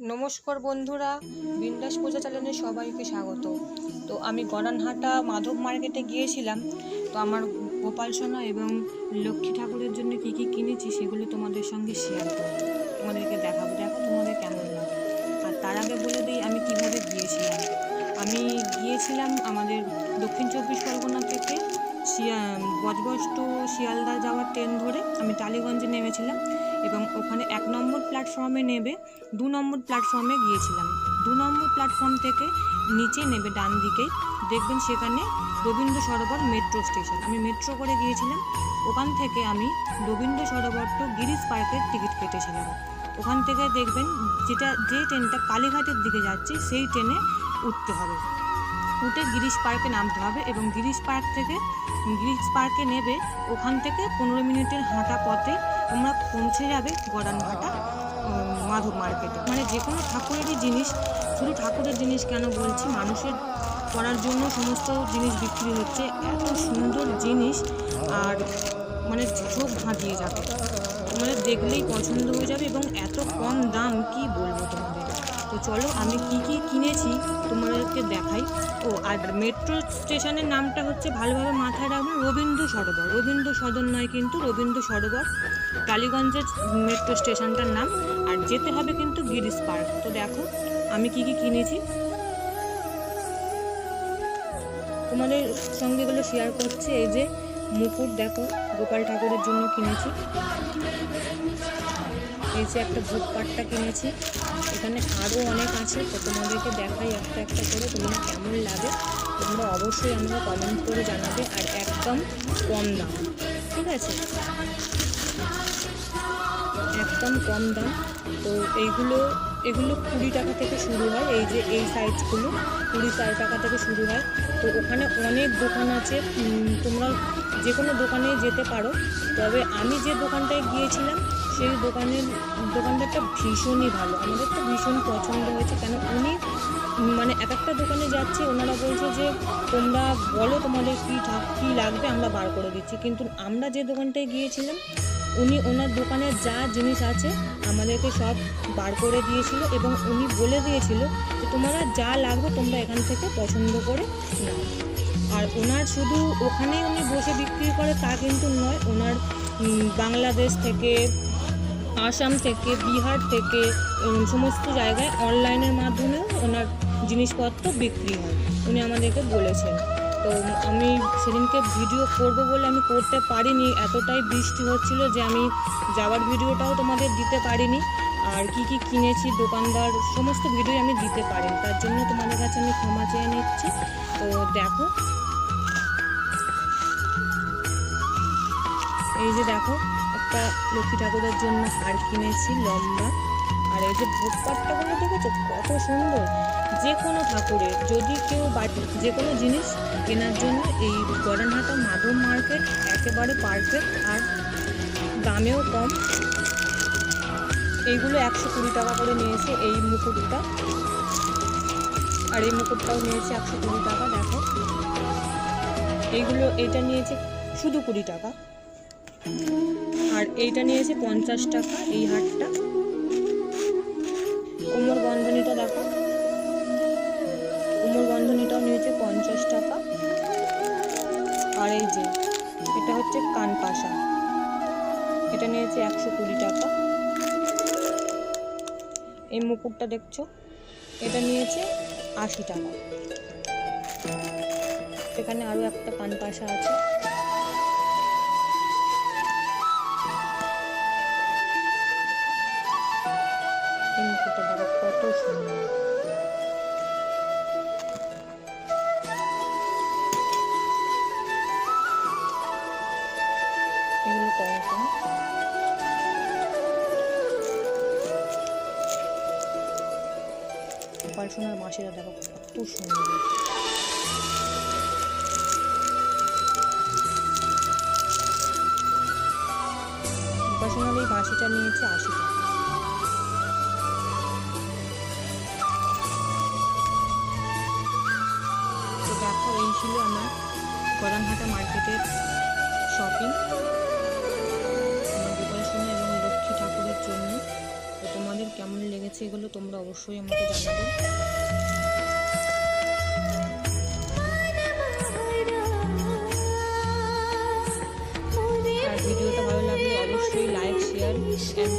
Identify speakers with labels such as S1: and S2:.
S1: নমস্কার বন্ধুরা, বিন্দাস পূজা চ্যানেলে সবাইকে স্বাগত। তো আমি গড়ানহাটা মাধব মার্কেটে গিয়েছিলাম। তো আমার গোপাল সোনা এবং লক্ষ্মী ঠাকুরের জন্য কি কি কিনেছি সেগুলো তোমাদের সঙ্গে শেয়ার করব। তোমাদেরকে দেখাবো। দেখো তোমাদের কেমন লাগে। আর তার আগে বলে দিই, আমি কীভাবে গিয়েছিলাম। আমি গিয়েছিলাম আমাদের দক্ষিণ চব্বিশ পরগনা থেকে বজবজ টু শিয়ালদা যাওয়ার ট্রেন ধরে আমি টালিগঞ্জে নেমেছিলাম এবং ওখানে এক নম্বর প্ল্যাটফর্মে নেবে, দু নম্বর প্ল্যাটফর্মে গিয়েছিলাম। দু নম্বর প্ল্যাটফর্ম থেকে নিচে নেবে ডান দিকেই। দেখবেন সেখানে রবীন্দ্র সরোবর মেট্রো স্টেশন আমি মেট্রো করে গিয়েছিলাম। ওখান থেকে আমি রবীন্দ্র সরোবর টু গিরিশ পার্কের টিকিট কেটেছিলাম। ওখান থেকে দেখবেন যেটা, যে ট্রেনটা কালীঘাটের দিকে যাচ্ছে, সেই ট্রেনে উঠতে হবে। উঠে গিরিশ পার্কে নামতে হবে এবং গিরিশ পার্ক থেকে, গিরিশ পার্কে নেবে ওখান থেকে পনেরো মিনিটের হাঁটা পথে তোমরা পৌঁছে যাবে গড়ানঘাটা মাধব মার্কেটে। মানে যে কোনো ঠাকুরেরই জিনিস, শুধু ঠাকুরের জিনিস কেন বলছি? মানুষের করার জন্য সমস্ত জিনিস বিক্রি হচ্ছে। এত সুন্দর জিনিস আর মানে চোখ ধাঁধিয়ে যাবে। তোমাদের দেখলেই পছন্দ হয়ে যাবে এবং এত কম দাম, কি তো চলো, আমি কি কি কিনেছি তোমাদেরকে দেখাই। ও, আর মেট্রো স্টেশনের নামটা হচ্ছে ভালোভাবে মাথায় রাখবেন রবীন্দ্র সরোবর। রবীন্দ্র সদন নয় কিন্তু রবীন্দ্র সরোবর, কালীগঞ্জের মেট্রো স্টেশনটার নাম, আর যেতে হবে কিন্তু গিরিশ পার্ক। তো দেখো, আমি কি কি কিনেছি। তোমাদের সঙ্গে এগুলো শেয়ার করছে, এই যে মুকুট, দেখো, গোপাল ঠাকুরের জন্য কিনেছি। এই যে একটা ভূত পাটটা কিনেছি। এখানে আরও অনেক আছে, তো তোমাদেরকে দেখাই একটা একটা করে, তোমার কেমন লাগে তোমরা অবশ্যই আমরা কমেন্ট করে জানাবে, আর একদম কম দাম, ঠিক আছে? একদম কম দাম, তো এইগুলো, এগুলো কুড়ি টাকা থেকে শুরু হয়, এই যে এই সাইজগুলো কুড়ি চার টাকা থেকে শুরু হয়। তো ওখানে অনেক দোকান আছে তোমরা যে কোনো দোকানে যেতে পারো, তবে আমি যে দোকানটায় গিয়েছিলাম সেই দোকানের দোকানদারটা ভীষণই ভালো। আমাদের তো ভীষণ পছন্দ হয়েছে কেন উনি মানে এক একটা দোকানে যাচ্ছে, ওনারা বলছে যে, তোমরা বলো তোমাদের কী কী লাগবে আমরা বার করে দিচ্ছি। কিন্তু আমরা যে দোকানটায় গিয়েছিলাম, উনি ওনার দোকানে যা জিনিস আছে আমাদেরকে সব বার করে দিয়েছিল এবং উনি বলে দিয়েছিল যে, তোমরা যা লাগবে তোমরা এখান থেকে পছন্দ করে আর ওনার শুধু ওখানেই উনি বসে বিক্রি করে তা কিন্তু নয়, ওনার বাংলাদেশ থেকে আসাম থেকে, বিহার থেকে সমস্ত জায়গায় অনলাইনের মাধ্যমেও ওনার জিনিসপত্র বিক্রি হয়। উনি আমাদেরকে বলেছেন। তো আমি সেদিনকে ভিডিও করব বলে আমি করতে পারিনি। এতটাই বৃষ্টি হচ্ছিল যে আমি যাওয়ার ভিডিওটাও তোমাদের দিতে পারিনি। আর কি কি কিনেছি, দোকানদার, সমস্ত ভিডিও আমি দিতে পারিনি। তার জন্য তোমাদের কাছে আমি ক্ষমা চেয়ে নিচ্ছি। তো দেখো। এই যে দেখো। একটা লক্ষ্মী ঠাকুরের জন্য হার কিনেছি লম্বা। আর এই যে ভোগ পাট্টাগুলো দেখেছ, কত সুন্দর। যে কোনো ঠাকুরের, যদি কেউ বাড়ি, যে কোনো জিনিস কেনার জন্য এই গড়ানহাটা মাধব মার্কেট একেবারে পারফেক্ট আর দামেও কম। এইগুলো একশো কুড়ি টাকা করে নিয়েছে এই মুকুটটা। আর এই মুকুটটাও নিয়েছে একশো কুড়ি টাকা, দেখো। এইগুলো এটা নিয়েছে শুধু কুড়ি টাকা। আর এইটা নিয়েছে পঞ্চাশ টাকা, এই হারটা কোমর বন্ধনীটা দেখো। কোমর বন্ধনীটাও নিয়েছে পঞ্চাশ টাকা। আর এই যে, এটা হচ্ছে কানপাশা। এটা নিয়েছে একশো কুড়ি টাকা। এই মুকুটটা দেখছ? এটা নিয়েছে আশি টাকা। এখানে আরও একটা কানপাশা আছে। কম পালসোনার মাসিরা দেখো কত সুন্দর। উপাসনার এই বাঁশিটা নিয়েছে আশি টাকা। তো দেখো, এই ছিল আমার গড়ানহাটা মার্কেটের শপিং কেমন লেগেছে এগুলো তোমরা অবশ্যই আমাকে জানাবে। ভিডিওটা ভালো লাগলে অবশ্যই লাইক শেয়ার অ্যান্ড